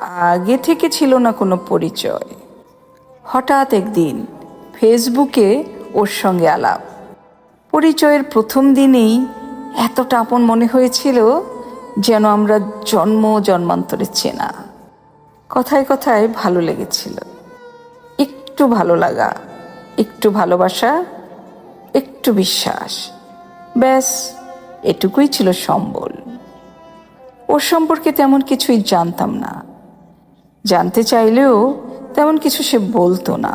আগে থেকে ছিল না কোনো পরিচয়। হঠাৎ একদিন ফেসবুকে ওর সঙ্গে আলাপ। পরিচয়ের প্রথম দিনেই এতটা আপন মনে হয়েছিল যেন আমরা জন্ম জন্মান্তরে চেনা। কথায় কথায় ভালো লেগেছিল। একটু ভালো লাগা, একটু ভালোবাসা, একটু বিশ্বাস। ব্যাস, এটুকুই ছিল সম্বল। ওর সম্পর্কে তেমন কিছুই জানতাম না। জানতে চাইলেও তেমন কিছু সে বলতো না।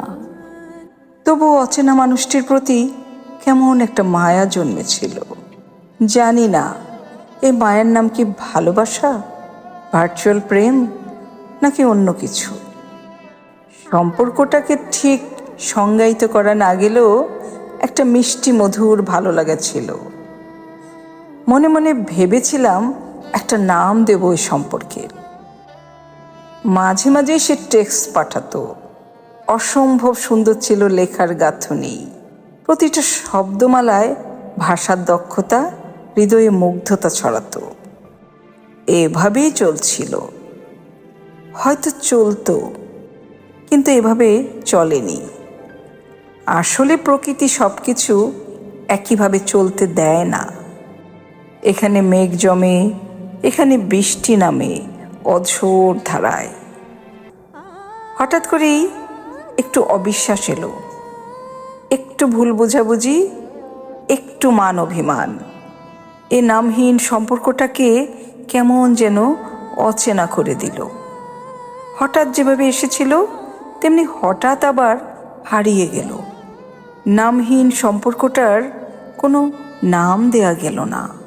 তবু অচেনা মানুষটির প্রতি কেমন একটা মায়া জন্মেছিল। জানি না এই মায়ের নাম কি ভালোবাসা ভার্চুয়াল প্রেম, নাকি অন্য কিছু? সম্পর্কটাকে ঠিক সংজ্ঞায়িত করা না গেলেও একটা মিষ্টি মধুর ভালো লাগা ছিল। মনে মনে ভেবেছিলাম একটা নাম দেব ওই সম্পর্কের মাঝে মাঝে সে টেক্সট পাঠাতো। অসম্ভব সুন্দর ছিল লেখার গাঁথনি। প্রতিটা শব্দমালায় ভাষার দক্ষতা, হৃদয়ে মুগ্ধতা ছড়াতো। এভাবেই চলছিল। হয়তো চলতো, কিন্তু এভাবে চলেনি। আসলে প্রকৃতি সব কিছু একইভাবে চলতে দেয় না। এখানে মেঘ জমে, এখানে বৃষ্টি নামে। অঝোর ধারায়। হঠাৎ করেই একটু অবিশ্বাস এলো। একটু ভুল বোঝাবুঝি, একটু মান অভিমান। এ নামহীন সম্পর্কটাকে কেমন যেন অচেনা করে দিল। হঠাৎ যেভাবে এসেছিল, তেমনি হঠাৎ আবার হারিয়ে গেল। নামহীন সম্পর্কটার কোনো নাম দেয়া গেল না।